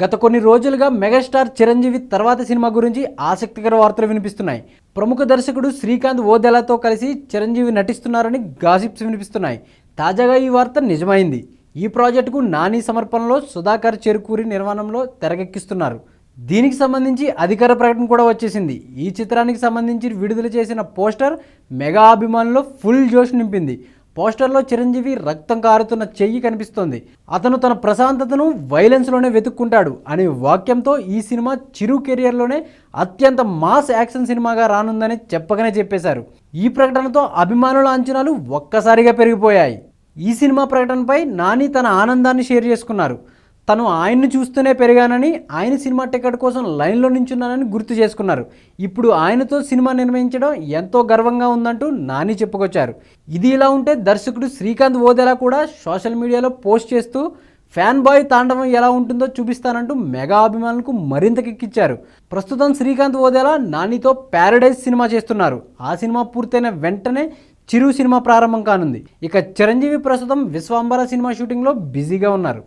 గత కొన్ని రోజులుగా మెగాస్టార్ చిరంజీవి తర్వాత సినిమా గురించి ఆసక్తికర వార్తలు వినిపిస్తున్నాయి. ప్రముఖ దర్శకుడు శ్రీకాంత్ ఓదెలాతో కలిసి చిరంజీవి నటిస్తున్నారని గాసిప్స్ వినిపిస్తున్నాయి. తాజాగా ఈ వార్త నిజమైంది. ఈ ప్రాజెక్టుకు నాని సమర్పణలో సుధాకర్ చెరుకూరి నిర్మాణంలో తెరకెక్కిస్తున్నారు. దీనికి సంబంధించి అధికార ప్రకటన కూడా వచ్చేసింది. ఈ చిత్రానికి సంబంధించి విడుదల చేసిన పోస్టర్ మెగా అభిమానుల్లో ఫుల్ జోష్ నింపింది. పోస్టర్లో చిరంజీవి రక్తం కారుతున్న చెయ్యి కనిపిస్తోంది. అతను తన ప్రశాంతతను వైలెన్స్లోనే వెతుక్కుంటాడు అనే వాక్యంతో ఈ సినిమా చిరు కెరియర్లోనే అత్యంత మాస్ యాక్షన్ సినిమాగా రానుందని చెప్పగానే చెప్పేశారు. ఈ ప్రకటనతో అభిమానుల అంచనాలు ఒక్కసారిగా పెరిగిపోయాయి. ఈ సినిమా ప్రకటనపై నాని తన ఆనందాన్ని షేర్ చేసుకున్నారు. తను ఆయన్ని చూస్తూనే పెరిగానని ఆయన సినిమా టికెట్ కోసం లైన్లో నించున్నానని గుర్తు చేసుకున్నారు. ఇప్పుడు ఆయనతో సినిమా నిర్మించడం ఎంతో గర్వంగా ఉందంటూ నాని చెప్పుకొచ్చారు. ఇది ఇలా ఉంటే దర్శకుడు శ్రీకాంత్ ఓదెలా కూడా సోషల్ మీడియాలో పోస్ట్ చేస్తూ ఫ్యాన్ బాయ్ తాండవం ఎలా ఉంటుందో చూపిస్తానంటూ మెగా అభిమానులకు మరింత కిక్కిచ్చారు. ప్రస్తుతం శ్రీకాంత్ ఓదెలా నానితో ప్యారడైజ్ సినిమా చేస్తున్నారు. ఆ సినిమా పూర్తయిన వెంటనే చిరు సినిమా ప్రారంభం కానుంది. ఇక చిరంజీవి ప్రస్తుతం విశ్వాంబర సినిమా షూటింగ్లో బిజీగా ఉన్నారు.